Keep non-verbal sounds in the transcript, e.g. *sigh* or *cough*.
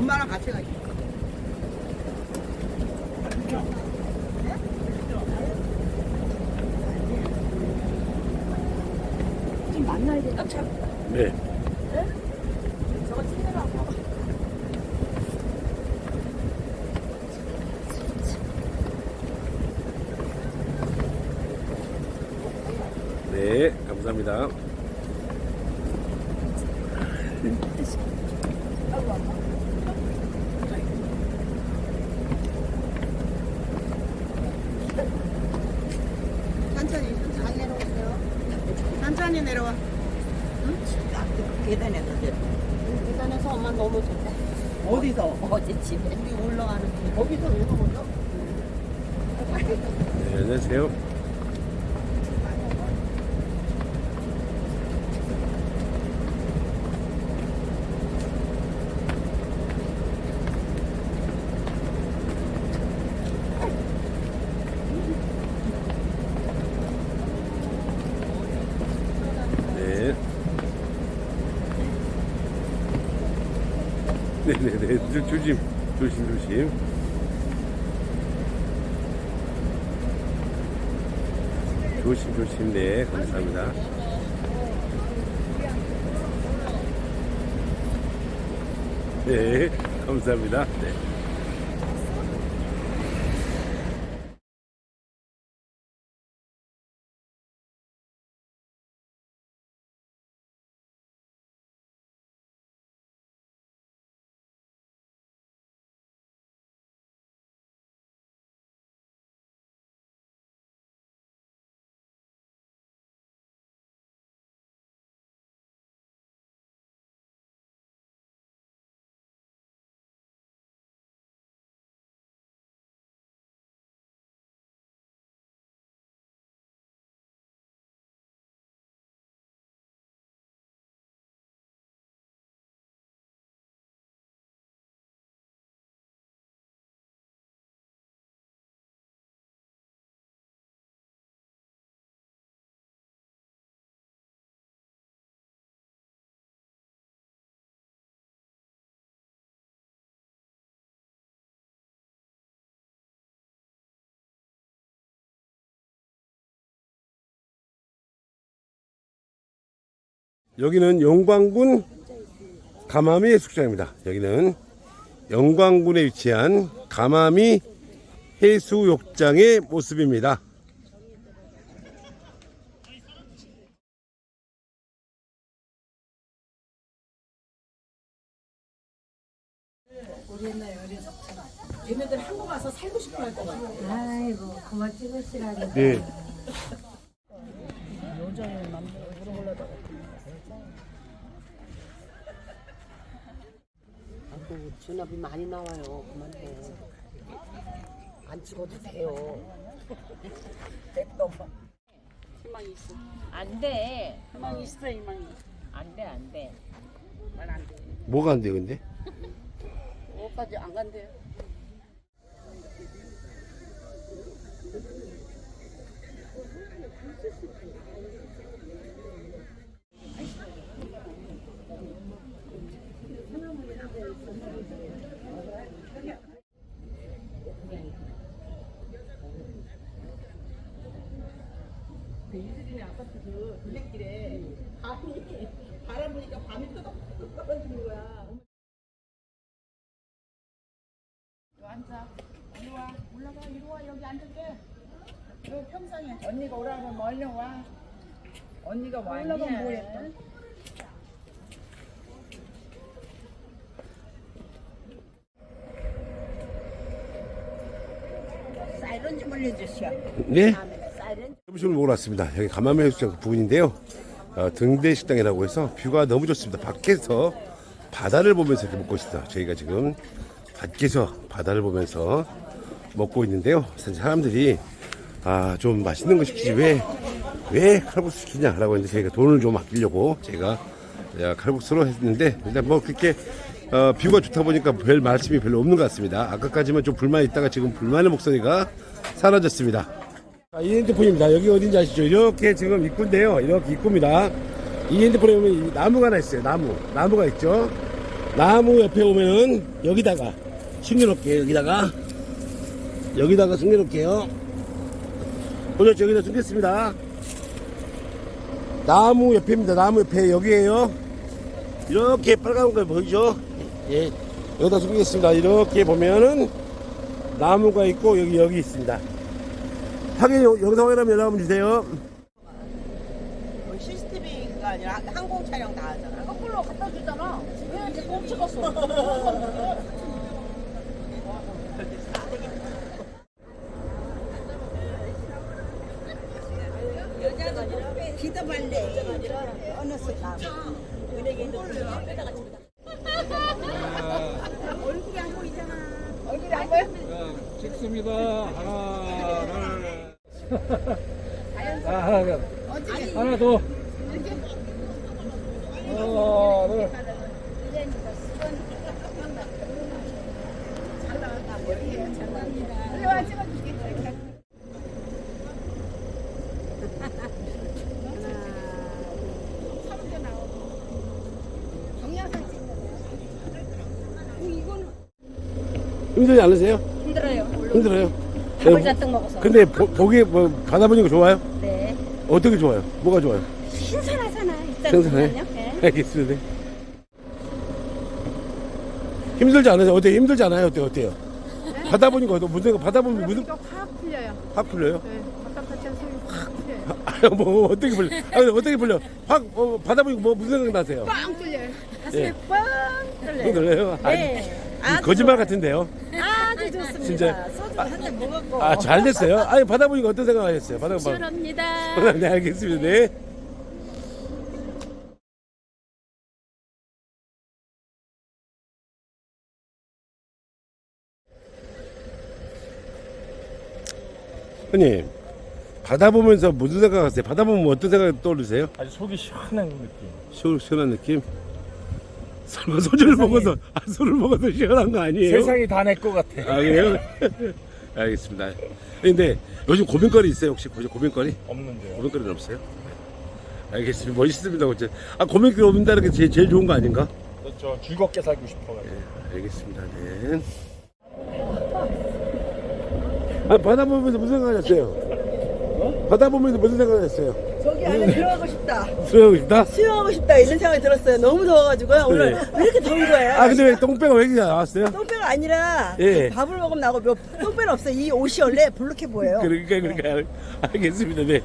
엄마랑 같이 가지. 좀 만나야 되나? 참. 네. 저거 찍느라고. 네, 감사합니다. 천천히, 천천히 내려오세요. 천천히 내려와. 계단에서 계단에서 엄마 너무 좋다. 어디서? 어제 집에 우리 올라가는 길. 거기서 왜 올라? 네, 안녕하세요. 네. 네네네. 조- 조심, 조심, 조심. 조심, 조심. 네, 감사합니다. 네, 감사합니다. 네. 여기는 영광군 가마미 해수욕장입니다. 여기는 영광군에 위치한 가마미 해수욕장의 모습입니다. 걔네들 한국 와서 살고 싶어 할 것 같아. 아이고 그만 찍으시라고 네. 여자의 전압이 많이 나와요 그만해 안 찍어도 돼요 희망이 있어. 안 돼 희망이 있어, 희망이. 안 돼 안 돼 말안 돼. 뭐가 안 돼, 근데? 어까지 안 간대요. 이슬이네 아파트 그 둘레길에 밤이 바람 부니까 밤이 뜨겁 떨어지는 거야. 이리 앉아. 이리 와. 올라가. 이리 와. 여기 앉을게. 여기 평상에. 언니가 오라면 뭐 얼른 와. 언니가 와. 올라가 뭐해 또. 사이렌 좀 올려주시오 네. 사이렌 점심을 먹으러 왔습니다. 여기 가마미 해수욕장 부근인데요. 어, 등대 식당이라고 해서 뷰가 너무 좋습니다. 밖에서 바다를 보면서 이렇게 먹고 있습니다. 저희가 지금 밖에서 바다를 보면서 먹고 있는데요. 사람들이 아, 좀 맛있는 거 시키지 왜, 왜 칼국수 시키냐라고 했는데 저희가 돈을 좀 아끼려고 제가 야, 칼국수로 했는데 일단 뭐 그렇게 어, 뷰가 좋다 보니까 별 말씀이 별로 없는 것 같습니다. 아까까지만 좀 불만이 있다가 지금 불만의 목소리가 사라졌습니다. 아, 이 핸드폰입니다. 여기 어딘지 아시죠? 이렇게 지금 입구인데요. 이렇게 입구입니다. 이 핸드폰에 보면 이 나무가 하나 있어요. 나무. 나무가 있죠. 나무 옆에 오면은 여기다가 숨겨놓을게요. 여기다가 여기다가 숨겨놓을게요. 보셨죠? 여기다 숨겼습니다. 나무 옆입니다. 나무 옆에 여기에요. 이렇게 빨간 거 보이죠? 예. 여기다 숨기겠습니다. 이렇게 보면은 나무가 있고 여기 여기 있습니다. 확인 영상 확인하면 연락 한번 주세요. CCTV가 아니라 항공 촬영 다 하잖아. 거꾸로 갖다 주잖아. 왜 이제 꼭 찍었어? 기도 발레. 어느 수다. 얼굴이 안 보여? 찍습니다. 하나, 둘. 아, 하나, 둘. 하나 더. 하나, 둘. 힘들지 않으세요? 힘들어요. 힘들어요. 밥을 잔뜩 먹어서. 근데 보, 보기 뭐 바다 보니까 좋아요? 네. 어떻게 좋아요? 뭐가 좋아요? 신선하잖아. 일단? 그거는요. 네. *laughs* 알겠습니다. 힘들지 않으세요? 어때요? 힘들지 않아요? 어때요? 어때요? 바다 보니까 어때요? 무슨 바다 보면 무슨 이거 확 풀려요. 확 풀려요? 네, 바깥같이 소리 확 풀려요. *laughs* 아유 뭐 어떻게 풀려? 아니 어떻게 풀려? 확 어, 바다 보니까 뭐 무슨 생각 나세요? 빵 뚫려요. 가슴이 예. 빵 뚫려요. 그래요? 네. 아니, 거짓말 같은데요? 아주 좋습니다. 진짜 먹었고. 아 잘 됐어요? 아니 바다 보니까 어떤 생각 하셨어요? 바다 보니까 시원합니다. 네 알겠습니다. 네. 형님 바다 보면서 무슨 생각하세요? 바다 보면 어떤 생각 떠오르세요? 아주 속이 시원한 느낌. 시원, 시원한 느낌? 설마 소주를 먹어서 아, 술을 먹어서 시원한 거 아니에요? 세상이 다내것 같아. 아 그래요? *laughs* 알겠습니다. 근데 요즘 고민거리 있어요? 혹시 고- 고민거리? 없는데요. 고민거리는 없어요? 알겠습니다. 멋있습니다. 어째. 아 고민거리 없는다는 게 제일, 제일 좋은 거 아닌가? 저 즐겁게 살고 싶어가지고. 알겠습니다. 네. 아 바다 보면서 무슨 생각 하셨어요? 바다 보면서 무슨 생각 하셨어요? 저기 안에 들어가고 싶다. 수영하고 싶다? 수영하고 싶다 이런 생각이 들었어요. 너무 더워가지고요. 오늘 네. 왜 이렇게 더운 거예요? 아 근데 왜 똥배가 왜 이렇게 나왔어요? 똥배가 아니라 예. 밥을 먹으면 나고 몇 똥배는 없어요. 이 옷이 원래 볼록해 보여요. 그러니까 그러니까 알- 알겠습니다. 네.